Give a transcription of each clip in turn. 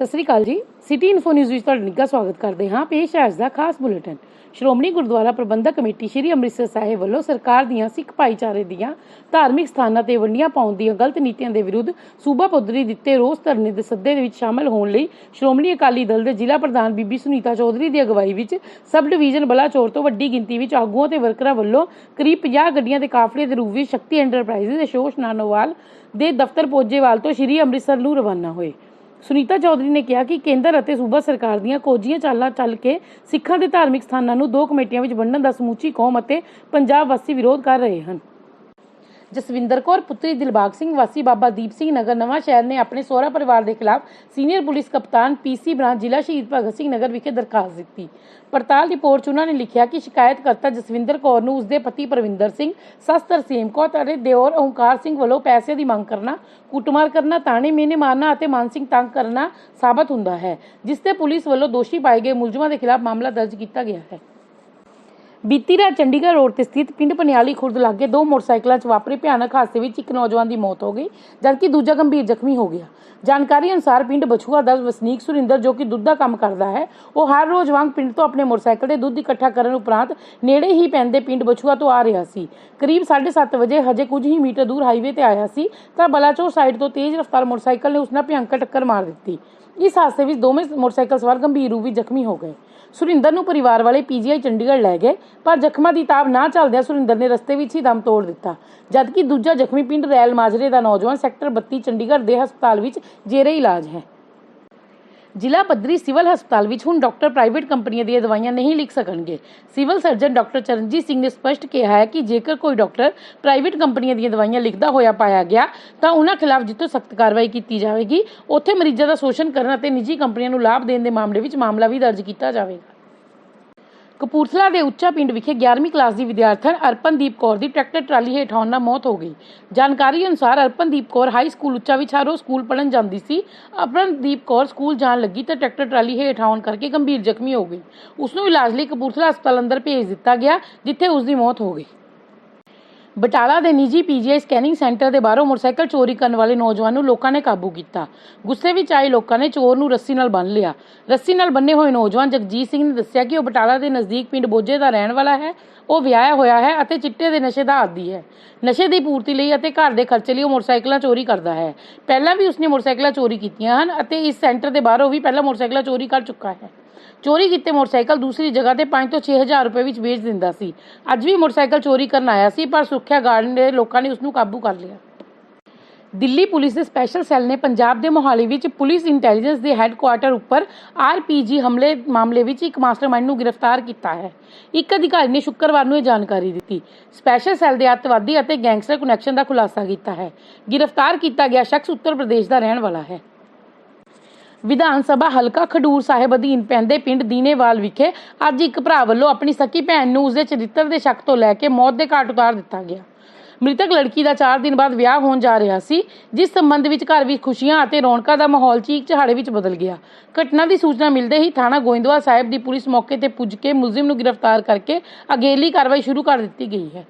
ਸਤਿ ਸ੍ਰੀ ਅਕਾਲ ਜੀ। City info news ਵਿੱਚ ਤੁਹਾਡਾ ਨਿੱਘਾ ਸਵਾਗਤ ਕਰਦੇ ਹਾਂ। ਪੇਸ਼ ਹੈ ਅੱਜ ਦਾ ਖਾਸ ਬੁਲੇਟਿਨ। ਸ਼੍ਰੋਮਣੀ ਗੁਰਦੁਆਰਾ ਪ੍ਰਬੰਧਕ ਕਮੇਟੀ ਸ਼੍ਰੀ ਅੰਮ੍ਰਿਤਸਰ ਸਾਹਿਬ ਵੱਲੋਂ ਸਰਕਾਰ ਦੀਆਂ ਸਿੱਖ ਭਾਈਚਾਰੇ ਦੀਆਂ ਧਾਰਮਿਕ ਸਥਾਨਾਂ ਤੇ ਵੰਡੀਆਂ ਪਾਉਣ ਦੀਆਂ ਗਲਤ ਨੀਤੀਆਂ ਦੇ ਵਿਰੁੱਧ ਸੂਬਾ ਪੱਧਰੀ ਦਿੱਤੇ ਰੋਸ ਧਰਨੇ ਦੇ ਸੱਦੇ ਦੇ ਵਿੱਚ ਸ਼ਾਮਲ ਹੋਣ ਲਈ ਸ਼੍ਰੋਮਣੀ ਅਕਾਲੀ ਦਲ ਦੇ ਜ਼ਿਲ੍ਹਾ ਪ੍ਰਧਾਨ ਬੀਬੀ ਸੁਨੀਤਾ ਚੌਧਰੀ ਦੀ ਅਗਵਾਈ ਵਿੱਚ ਸਬ ਡਿਵੀਜ਼ਨ ਬਲਾਚੌਰ ਤੋਂ ਵੱਡੀ ਗਿਣਤੀ ਵਿੱਚ ਆਗੂਆਂ ਤੇ ਵਰਕਰਾਂ ਵੱਲੋਂ ਕਰੀਬ 50 ਗੱਡੀਆਂ ਦੇ ਕਾਫਲੇ ਦੇ ਰੂਪ ਵਿੱਚ ਸ਼ਕਤੀ ਐਂਟਰਪ੍ਰਾਈਜ਼ਸ ਅਸ਼ੋਸ਼ ਨਾਨੋਵਾਲ ਦੇ ਦਫ਼ਤਰ ਪੋਜੇਵਾਲ ਤੋਂ ਸ਼੍ਰੀ ਅੰਮ੍ਰਿਤਸਰ ਨੂੰ ਰਵਾਨਾ ਹੋਏ। ਸੁਨੀਤਾ ਚੌਧਰੀ ਨੇ ਕਿਹਾ ਕਿ ਕੇਂਦਰ ਅਤੇ ਸੂਬਾ ਸਰਕਾਰ ਦੀਆਂ ਕੋਝੀਆਂ ਚਾਲਾਂ ਚੱਲ ਕੇ ਸਿੱਖਾਂ ਦੇ ਧਾਰਮਿਕ ਸਥਾਨਾਂ ਨੂੰ ਦੋ ਕਮੇਟੀਆਂ ਵਿੱਚ ਵੰਡਣ ਦਾ ਸਮੁੱਚੀ ਕੌਮ ਅਤੇ ਪੰਜਾਬ ਵਾਸੀ ਵਿਰੋਧ ਕਰ ਰਹੇ ਹਨ। ਜਸਵਿੰਦਰ ਕੌਰ, ਪੁੱਤਰੀ ਦਿਲਬਾਗ ਸਿੰਘ, ਵਾਸੀ ਬਾਬਾ ਦੀਪ ਸਿੰਘ ਨਗਰ, ਨਵਾਂ ਸ਼ਹਿਰ ਨੇ ਆਪਣੇ ਸਹੁਰਾ ਪਰਿਵਾਰ ਦੇ ਖਿਲਾਫ ਸੀਨੀਅਰ ਪੁਲਿਸ ਕਪਤਾਨ ਪੀਸੀ ਬ੍ਰਾਂਚ, ਜ਼ਿਲ੍ਹਾ ਸ਼ਹੀਦ ਭਗਤ ਸਿੰਘ ਨਗਰ ਵਿਖੇ ਦਰਖਾਸਤ ਦਿੱਤੀ। ਪੜਤਾਲ ਰਿਪੋਰਟ 'ਚ ਉਹਨਾਂ ਨੇ ਲਿਖਿਆ ਕਿ ਸ਼ਿਕਾਇਤਕਰਤਾ ਜਸਵਿੰਦਰ ਕੌਰ ਨੂੰ ਉਸਦੇ ਪਤੀ ਪ੍ਰਵਿੰਦਰ ਸਿੰਘ ਸੱਸ ਤਰਸੇਮ ਕੌਰ ਅਤੇ ਦਿਓਰ ਓਂਕਾਰ ਸਿੰਘ ਵੱਲੋਂ ਪੈਸੇ ਦੀ ਮੰਗ ਕਰਨਾ, ਕੁੱਟਮਾਰ ਕਰਨਾ, ਤਾਣੇ ਮੇਨੇ ਮਾਰਨਾ ਅਤੇ ਮਾਨਸਿਕ ਤੰਗ ਕਰਨਾ ਸਾਬਤ ਹੁੰਦਾ ਹੈ, ਜਿਸ ਤੇ ਪੁਲਿਸ ਵੱਲੋਂ ਦੋਸ਼ੀ ਪਾਏ ਗਏ ਮੁਲਜ਼ਮਾਂ ਦੇ ਖਿਲਾਫ ਮਾਮਲਾ ਦਰਜ ਕੀਤਾ ਗਿਆ ਹੈ। ਬੀਤੀ ਰਾਤ ਚੰਡੀਗੜ੍ਹ ਰੋਡ ਤੇ ਸਥਿਤ ਪਿੰਡ ਪਨਿਆਲੀ ਖੁਰਦ ਲਾਗੇ ਦੋ ਮੋਟਰਸਾਈਕਲਾਂ 'ਚ ਵਾਪਰੇ ਭਿਆਨਕ ਹਾਦਸੇ ਵਿੱਚ ਇੱਕ ਨੌਜਵਾਨ ਦੀ ਮੌਤ ਹੋ ਗਈ, ਜਦਕਿ ਦੂਜਾ ਗੰਭੀਰ ਜ਼ਖਮੀ ਹੋ ਗਿਆ। ਜਾਣਕਾਰੀ ਅਨੁਸਾਰ ਪਿੰਡ ਬਛੂਆ ਦਾ ਵਸਨੀਕ ਸੁਰਿੰਦਰ ਜੋ ਕਿ ਦੁੱਧ ਦਾ ਕੰਮ ਕਰਦਾ ਹੈ, ਉਹ ਹਰ ਰੋਜ਼ ਵਾਂਗ ਪਿੰਡ ਤੋਂ ਆਪਣੇ ਮੋਟਰਸਾਈਕਲ ਤੇ ਦੁੱਧ ਇਕੱਠਾ ਕਰਨ ਉਪਰੰਤ ਨੇੜੇ ਹੀ ਪੈਂਦੇ ਪਿੰਡ ਬਛੂਆ ਤੋਂ ਆ ਰਿਹਾ ਸੀ। ਕਰੀਬ 7:30 ਵਜੇ ਹਜੇ ਕੁਝ ਹੀ ਮੀਟਰ ਦੂਰ ਹਾਈਵੇ ਤੇ ਆਇਆ ਸੀ, ਤਾਂ ਬਲਾਚੌਰ ਸਾਈਡ ਤੋਂ ਤੇਜ਼ ਰਫ਼ਤਾਰ ਮੋਟਰਸਾਈਕਲ ਨੇ ਉਸ ਨਾਲ ਭਿਅੰਕਰ ਟੱਕਰ ਮਾਰ ਦਿੱਤੀ। ਇਸ ਹਾਦਸੇ ਵਿੱਚ ਦੋਵੇਂ ਮੋਟਰਸਾਈਕਲ ਸਵਾਰ ਗੰਭੀਰ ਰੂਪ ਵਿੱਚ ਜ਼ਖਮੀ ਹੋ ਗਏ। ਸੁਰਿੰਦਰ ਨੂੰ ਪਰਿਵਾਰ ਵਾਲੇ ਪੀਜੀਆਈ ਚੰਡੀਗੜ੍ਹ ਲੈ ਗਏ, ਪਰ ਜ਼ਖਮਾਂ ਦੀ ਤਾਬ ਨਾ ਚੱਲਦਿਆਂ ਸੁਰਿੰਦਰ ਨੇ ਰਸਤੇ ਵਿੱਚ ਹੀ ਦਮ ਤੋੜ ਦਿੱਤਾ। ਜਦਕਿ ਦੂਜਾ ਜ਼ਖਮੀ ਪਿੰਡ ਰੈਲ ਮਾਜਰੇ ਦਾ ਨੌਜਵਾਨ ਸੈਕਟਰ 32 ਚੰਡੀਗੜ੍ਹ ਦੇ ਹਸਪਤਾਲ ਵਿੱਚ ਜੇਰੇ ਇਲਾਜ ਹੈ। ਜ਼ਿਲ੍ਹਾ ਪੱਧਰੀ ਸਿਵਲ ਹਸਪਤਾਲ ਵਿੱਚ ਹੁਣ ਡਾਕਟਰ ਪ੍ਰਾਈਵੇਟ ਕੰਪਨੀਆਂ ਦੀਆਂ ਦਵਾਈਆਂ ਨਹੀਂ ਲਿਖ ਸਕਣਗੇ। Civil surgeon doctor Charanjit Singh ਨੇ ਸਪਸ਼ਟ ਕਿਹਾ ਹੈ ਕਿ ਜੇਕਰ ਕੋਈ ਡਾਕਟਰ ਪ੍ਰਾਈਵੇਟ ਕੰਪਨੀਆਂ ਦੀਆਂ ਦਵਾਈਆਂ ਲਿਖਦਾ ਹੋਇਆ ਪਾਇਆ ਗਿਆ, ਤਾਂ ਉਹਨਾਂ ਖਿਲਾਫ ਜਿੱਤੋਂ ਸਖਤ ਕਾਰਵਾਈ ਕੀਤੀ ਜਾਵੇਗੀ। ਉੱਥੇ ਮਰੀਜ਼ਾਂ ਦਾ ਸ਼ੋਸ਼ਣ ਕਰਨ ਅਤੇ ਨਿੱਜੀ ਕੰਪਨੀਆਂ ਨੂੰ ਲਾਭ ਦੇਣ ਦੇ ਮਾਮਲੇ ਵਿੱਚ ਮਾਮਲਾ ਵੀ ਦਰਜ ਕੀਤਾ ਜਾਵੇਗਾ। ਕਪੂਰਥਲਾ ਦੇ ਉੱਚਾ ਪਿੰਡ ਵਿਖੇ 11ਵੀਂ ਕਲਾਸ ਦੀ ਵਿਦਿਆਰਥਣ ਅਰਪਨਦੀਪ ਕੌਰ ਦੀ ਟਰੈਕਟਰ ਟਰਾਲੀ ਹੇਠ ਆਉਣ ਨਾਲ ਮੌਤ ਹੋ ਗਈ। ਜਾਣਕਾਰੀ ਅਨੁਸਾਰ ਅਰਪਨਦੀਪ ਕੌਰ ਹਾਈ ਸਕੂਲ ਉੱਚਾ ਵਿੱਚ ਹਰ ਰੋਜ਼ ਸਕੂਲ ਪੜ੍ਹਨ ਜਾਂਦੀ ਸੀ। ਅਰਪਨਦੀਪ ਕੌਰ ਸਕੂਲ ਜਾਣ ਲੱਗੀ ਤਾਂ ਟਰੈਕਟਰ ਟਰਾਲੀ ਹੇਠ ਆਉਣ ਕਰਕੇ ਗੰਭੀਰ ਜ਼ਖਮੀ ਹੋ ਗਈ। ਉਸ ਨੂੰ ਇਲਾਜ ਲਈ ਕਪੂਰਥਲਾ ਹਸਪਤਾਲ ਅੰਦਰ ਭੇਜ ਦਿੱਤਾ ਗਿਆ, ਜਿੱਥੇ ਉਸ ਦੀ ਮੌਤ ਹੋ ਗਈ। ਬਟਾਲਾ ਦੇ ਨਿੱਜੀ ਪੀਜੀਆਈ ਸਕੈਨਿੰਗ ਸੈਂਟਰ ਦੇ ਬਾਹਰੋਂ ਮੋਟਰਸਾਈਕਲ ਚੋਰੀ ਕਰਨ ਵਾਲੇ ਨੌਜਵਾਨ ਨੂੰ ਲੋਕਾਂ ਨੇ ਕਾਬੂ ਕੀਤਾ। ਗੁੱਸੇ ਵਿੱਚ ਆਏ ਲੋਕਾਂ ਨੇ ਚੋਰ ਨੂੰ ਰੱਸੀ ਨਾਲ ਬੰਨ੍ਹ ਲਿਆ। ਰੱਸੀ ਨਾਲ ਬੰਨੇ ਹੋਏ ਨੌਜਵਾਨ ਜਗਜੀਤ ਸਿੰਘ ਨੇ ਦੱਸਿਆ ਕਿ ਉਹ ਬਟਾਲਾ ਦੇ ਨਜ਼ਦੀਕ ਪਿੰਡ ਬੋਝੇ ਦਾ ਰਹਿਣ ਵਾਲਾ ਹੈ। ਉਹ ਵਿਆਹਿਆ ਹੋਇਆ ਹੈ ਅਤੇ ਚਿੱਟੇ ਦੇ ਨਸ਼ੇ ਦਾ ਆਦੀ ਹੈ। ਨਸ਼ੇ ਦੀ ਪੂਰਤੀ ਲਈ ਅਤੇ ਘਰ ਦੇ ਖਰਚੇ ਲਈ ਉਹ ਮੋਟਰਸਾਈਕਲਾਂ ਚੋਰੀ ਕਰਦਾ ਹੈ। ਪਹਿਲਾਂ ਵੀ ਉਸਨੇ ਮੋਟਰਸਾਈਕਲਾਂ ਚੋਰੀ ਕੀਤੀਆਂ ਹਨ ਅਤੇ ਇਸ ਸੈਂਟਰ ਦੇ ਬਾਹਰੋਂ ਵੀ ਪਹਿਲਾਂ ਮੋਟਰਸਾਈਕਲਾਂ ਚੋਰੀ ਕਰ ਚੁੱਕਾ ਹੈ। ਚੋਰੀ ਕੀਤੇ ਮੋਟਰਸਾਈਕਲ ਦੂਸਰੀ ਜਗ੍ਹਾ ਤੇ 5 ਤੋਂ 6000 ਰੁਪਏ ਵਿੱਚ ਵੇਚ ਦਿੰਦਾ ਸੀ। ਅੱਜ ਵੀ ਮੋਟਰਸਾਈਕਲ ਚੋਰੀ ਕਰਨ ਆਇਆ ਸੀ, ਪਰ ਸੁਰੱਖਿਆ ਗਾਰਡ ਦੇ ਲੋਕਾਂ ਨੇ ਉਸ ਨੂੰ ਕਾਬੂ ਕਰ ਲਿਆ। ਦਿੱਲੀ ਪੁਲਿਸ ਦੇ ਸਪੈਸ਼ਲ ਸੈੱਲ ਨੇ ਪੰਜਾਬ ਦੇ ਮੋਹਾਲੀ ਵਿੱਚ ਪੁਲਿਸ ਇੰਟੈਲੀਜੈਂਸ ਦੇ ਹੈੱਡਕੁਆਰਟਰ ਉੱਪਰ ਆਰਪੀਜੀ ਹਮਲੇ ਮਾਮਲੇ ਵਿੱਚ ਇੱਕ ਮਾਸਟਰਮਾਈਂਡ ਨੂੰ ਗ੍ਰਿਫਤਾਰ ਕੀਤਾ ਹੈ। ਇੱਕ ਅਧਿਕਾਰੀ ਨੇ ਸ਼ੁੱਕਰਵਾਰ ਨੂੰ ਇਹ ਜਾਣਕਾਰੀ ਦਿੱਤੀ। ਸਪੈਸ਼ਲ ਸੈੱਲ ਦੇ ਅੱਤਵਾਦੀ ਅਤੇ ਗੈਂਗਸਟਰ ਕਨੈਕਸ਼ਨ ਦਾ ਖੁਲਾਸਾ ਕੀਤਾ ਹੈ। ਗ੍ਰਿਫਤਾਰ ਕੀਤਾ ਗਿਆ ਸ਼ਖਸ ਉੱਤਰ ਪ੍ਰਦੇਸ਼ ਦਾ ਰਹਿਣ ਵਾਲਾ ਹੈ। ਵਿਧਾਨ ਸਭਾ ਹਲਕਾ ਖਡੂਰ ਸਾਹਿਬ ਅਧੀਨ ਪੈਂਦੇ ਪਿੰਡ ਦੀਨੇਵਾਲ ਵਿਖੇ ਅੱਜ ਇੱਕ ਭਰਾ ਵੱਲੋਂ ਆਪਣੀ ਸਕੀ ਭੈਣ ਨੂੰ ਉਸਦੇ ਚਰਿੱਤਰ ਦੇ ਸ਼ੱਕ ਤੋਂ ਲੈ ਕੇ ਮੌਤ ਦੇ ਘਾਟ ਉਤਾਰ ਦਿੱਤਾ ਗਿਆ। ਮ੍ਰਿਤਕ ਲੜਕੀ ਦਾ 4 ਦਿਨ ਬਾਅਦ ਵਿਆਹ ਹੋਣ ਜਾ ਰਿਹਾ ਸੀ, ਜਿਸ ਸੰਬੰਧ ਵਿੱਚ ਘਰ ਵਿੱਚ ਖੁਸ਼ੀਆਂ ਅਤੇ ਰੌਣਕਾਂ ਦਾ ਮਾਹੌਲ ਚੀਕ ਚਹਾੜੇ ਵਿੱਚ ਬਦਲ ਗਿਆ। ਘਟਨਾ ਦੀ ਸੂਚਨਾ ਮਿਲਦੇ ਹੀ ਥਾਣਾ ਗੋਇੰਦਵਾਲ ਸਾਹਿਬ ਦੀ ਪੁਲਿਸ ਮੌਕੇ ਤੇ ਪੁੱਜ ਕੇ ਮੁਲਜ਼ਮ ਨੂੰ ਗ੍ਰਿਫਤਾਰ ਕਰਕੇ ਅਗੇਲੀ ਕਾਰਵਾਈ ਸ਼ੁਰੂ ਕਰ ਦਿੱਤੀ ਗਈ ਹੈ।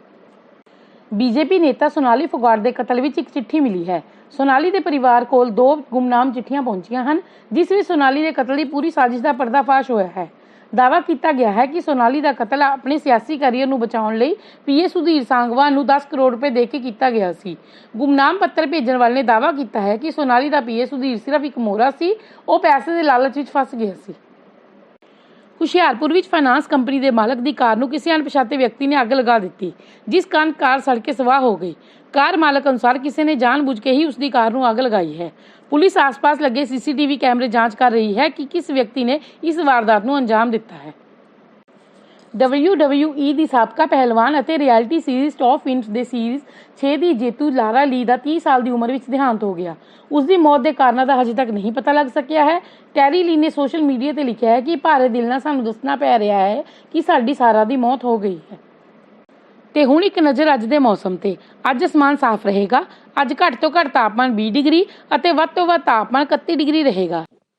ਬੀਜੇਪੀ ਨੇਤਾ ਸੋਨਾਲੀ ਫੋਗਾਟ ਦੇ ਕਤਲ ਵਿੱਚ ਇੱਕ ਚਿੱਠੀ ਮਿਲੀ ਹੈ। ਸੋਨਾਲੀ ਦੇ ਪਰਿਵਾਰ ਕੋਲ ਦੋ ਗੁੰਮਨਾਮ ਚਿੱਠੀਆਂ ਪਹੁੰਚੀਆਂ ਹਨ, ਜਿਸ ਵਿੱਚ ਸੋਨਾਲੀ ਦੇ ਕਤਲ ਦੀ ਪੂਰੀ ਸਾਜ਼ਿਸ਼ ਦਾ ਪਰਦਾਫਾਸ਼ ਹੋਇਆ ਹੈ। ਦਾਅਵਾ ਕੀਤਾ ਗਿਆ ਹੈ ਕਿ ਸੋਨਾਲੀ ਦਾ ਕਤਲ ਆਪਣੇ ਸਿਆਸੀ ਕੈਰੀਅਰ ਨੂੰ ਬਚਾਉਣ ਲਈ ਪੀਏ ਸੁਧੀਰ ਸਾਂਗਵਾ ਨੂੰ 10 ਕਰੋੜ ਰੁਪਏ ਦੇ ਕੇ ਕੀਤਾ ਗਿਆ ਸੀ। ਗੁੰਮਨਾਮ ਪੱਤਰ ਭੇਜਣ ਵਾਲੇ ਨੇ ਦਾਅਵਾ ਕੀਤਾ ਹੈ ਕਿ ਸੋਨਾਲੀ ਦਾ ਪੀਏ ਸੁਧੀਰ ਸਿਰਫ ਇੱਕ ਮੋਹਰਾ ਸੀ, ਉਹ ਪੈਸੇ ਦੇ ਲਾਲਚ ਵਿੱਚ ਫਸ ਗਿਆ ਸੀ। ਹੁਸ਼ਿਆਰਪੁਰ ਵਿੱਚ ਫਾਈਨਾਂਸ ਕੰਪਨੀ ਦੇ ਮਾਲਕ ਦੀ ਕਾਰ ਨੂੰ ਕਿਸੇ ਅਣਪਛਾਤੇ ਵਿਅਕਤੀ ਨੇ ਅੱਗ ਲਗਾ ਦਿੱਤੀ, ਜਿਸ ਕਾਰਨ ਕਾਰ ਸੜ ਕੇ ਸਵਾਹ ਹੋ ਗਈ। ਕਾਰ ਮਾਲਕ ਅਨੁਸਾਰ ਕਿਸੇ ਨੇ ਜਾਣਬੁੱਝ ਕੇ ਹੀ ਉਸ ਦੀ ਕਾਰ ਨੂੰ ਅੱਗ ਲਗਾਈ ਹੈ। ਪੁਲਿਸ ਆਸ-ਪਾਸ ਲੱਗੇ ਸੀਸੀਟੀਵੀ ਕੈਮਰੇ ਜਾਂਚ ਕਰ ਰਹੀ ਹੈ ਕਿ ਕਿਸ ਵਿਅਕਤੀ ਨੇ ਇਸ ਵਾਰਦਾਤ ਨੂੰ ਅੰਜਾਮ ਦਿੱਤਾ ਹੈ। WWE ਦੀ ਸਾਬਕਾ ਪਹਿਲਵਾਨ ਅਤੇ ਰਿਐਲਿਟੀ ਸੀਰੀਜ਼ ਟੌਪ ਫਿੰਚ ਦੇ ਸੀਰੀਜ਼ 6 ਦੀ ਜੇਤੂ ਲਾਰਾ ਲੀ ਦਾ 30 ਸਾਲ ਦੀ ਉਮਰ ਵਿੱਚ ਦੇਹਾਂਤ ਹੋ ਗਿਆ। ਉਸ ਦੀ ਮੌਤ ਦੇ ਕਾਰਨਾਂ ਦਾ ਹਜੇ ਤੱਕ ਨਹੀਂ ਪਤਾ ਲੱਗ ਸਕਿਆ ਹੈ। ਟੈਰੀ ਲੀ ਨੇ ਸੋਸ਼ਲ ਮੀਡੀਆ ਤੇ ਲਿਖਿਆ ਹੈ ਕਿ ਭਾਰੇ ਦਿਲ ਨਾਲ ਸਾਨੂੰ ਦੱਸਣਾ ਪੈ ਰਿਹਾ ਹੈ ਕਿ ਸਾਡੀ ਸਾਰਾ ਦੀ ਮੌਤ ਹੋ ਗਈ ਹੈ। ਤੇ ਹੁਣ ਇੱਕ ਨਜ਼ਰ ਅੱਜ ਦੇ ਮੌਸਮ ਤੇ। ਅੱਜ ਅਸਮਾਨ ਸਾਫ਼ ਰਹੇਗਾ। ਅੱਜ ਘੱਟ ਤੋਂ ਘੱਟ ਤਾਪਮਾਨ 20 ਡਿਗਰੀ ਅਤੇ ਵੱਧ ਤੋਂ ਵੱਧ ਤਾਪਮਾਨ 31 ਡਿਗਰੀ ਰਹੇਗਾ।